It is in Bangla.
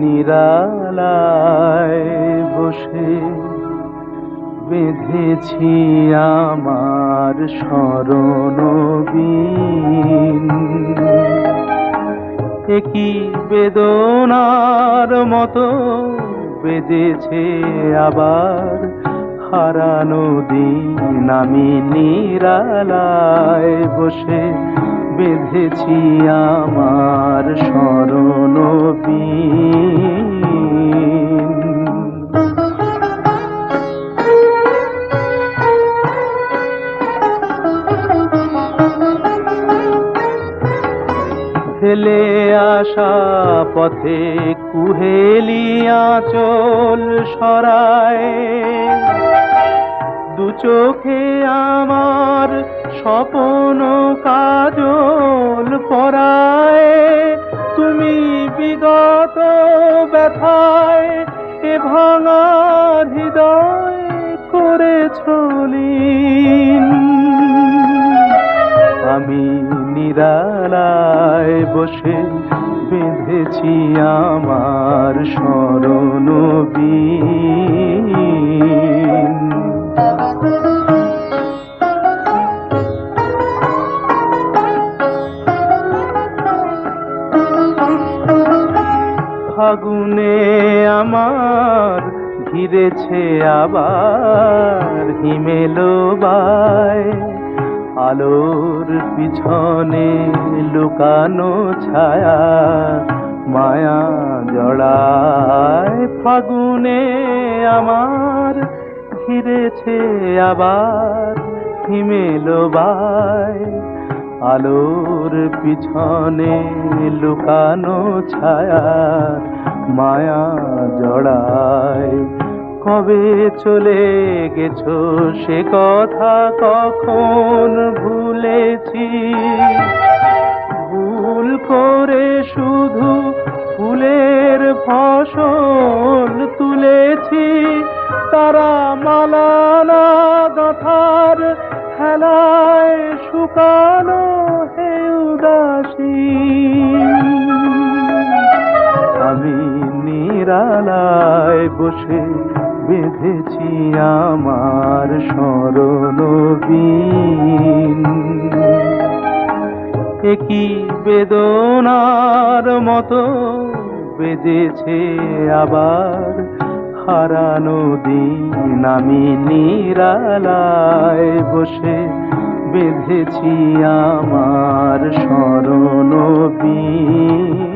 নিরালায় বসে বেঁধেছি আমার স্মরণবীন একই বেদনার মতো বেঁধেছে আবার হারানো দিন। আমি নিরালায় বসে বেঁধেছি আমার স্মরণ ফেলে আসা পথে কুহেলিয়া চল সরায়। দু চোখে আমার স্বপন কাজল পরায়। তুমি বিগত ব্যথায় এ ভাঙা হৃদয় করে ছলিন। আমি নিরালায় বসে বেঁধেছি আমার স্মরণ ফাগুনে আমার ঘিরেছে আবার হিমেলো বায়। আলোর পিছনে লুকানো ছায়া মায়া জড়ায়। ফাগুনে আমার ঘিরেছে আবার হিমেলো বায়। আলোর পিছনে লুকানো ছায়া মায়া জড়ায়। কবে চলে গেছো সে কথা কখন ভুলেছি? ভুল করে শুধু ফুলের ফসল তুলেছি। তারা মালানা গাথার খেলায় শুকানো হে উদাসী আমি নিরালায় বসে বেঁধেছি আমার স্মরণ বিন একই বেদনার মতো বেজেছে আবার হারানো দিন আমি নিরালায় বসে বেঁধেছি আমার স্মরণ বিন